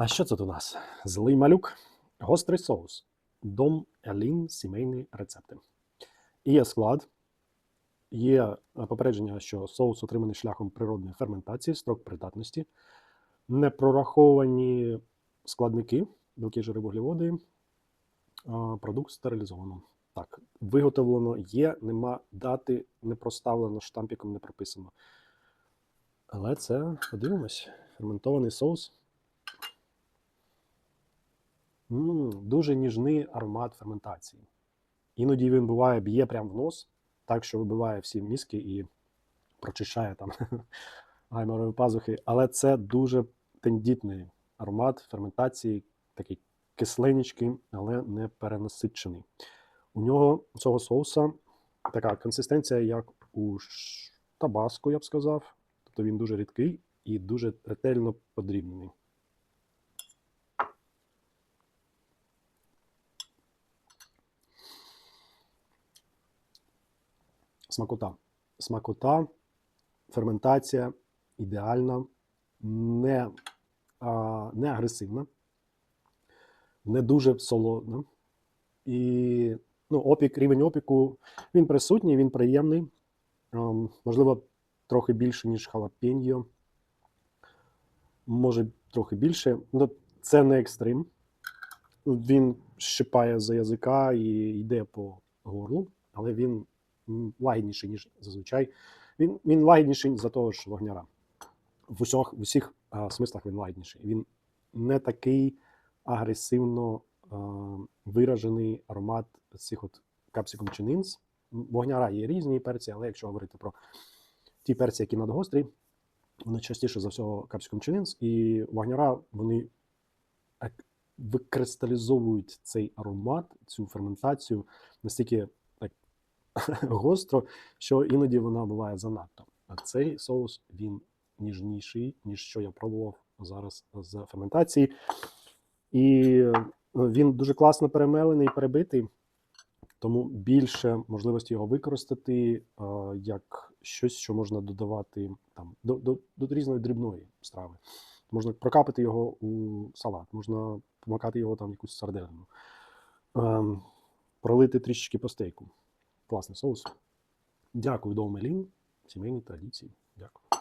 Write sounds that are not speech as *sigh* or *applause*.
А що тут у нас? Злий малюк, гострий соус, дом Елін, сімейні рецепти. І є склад. Є е, попередження, що соус отриманий шляхом природної ферментації, строк придатності, не прораховані складники, білки, жири, вуглеводи, продукт стерилізовано. Так, виготовлено є, нема дати, не проставлено, штампіком не прописано. Але це, подивимось, ферментований соус. Дуже ніжний аромат ферментації. Іноді він буває, б'є прямо в нос, так що вибиває всі мізки і прочищає там *laughs* гайморові пазухи. Але це дуже тендітний аромат ферментації, такий кисленічкий, але не перенасичений. У нього цього соуса така консистенція, як у табаско, я б сказав. Тобто він дуже рідкий і дуже ретельно подрібнений. Смакота. Смакота, ферментація ідеальна, не, а, не агресивна, не дуже солодна. І ну, опік, рівень опіку він присутній, він приємний. Ем, можливо, трохи більше, ніж халапеньо. Може, трохи більше. Ну, це не екстрим. Він щипає за язика і йде по горлу, але він лагідніший, ніж зазвичай. Він, він лагідніший за того ж вогняра. В усіх, в усіх а, смислах він лагідніший. Він не такий агресивно а, виражений аромат цих от капсикум чининс. Вогняра є різні перці, але якщо говорити про ті перці, які надгострі, вони частіше за всього капсикум чининс, і вогняра вони викристалізовують цей аромат, цю ферментацію настільки гостро, що іноді вона буває занадто. А цей соус він ніжніший, ніж що я пробував зараз з ферментації. І е, він дуже класно перемелений, і перебитий, тому більше можливості його використати е, як щось, що можна додавати там, до, до, до різної дрібної страви. Можна прокапати його у салат, можна помакати його там якусь сардельну, ем, пролити трішечки по стейку. Класний соус. Дякую, Домелін, сімейні традиції. Дякую.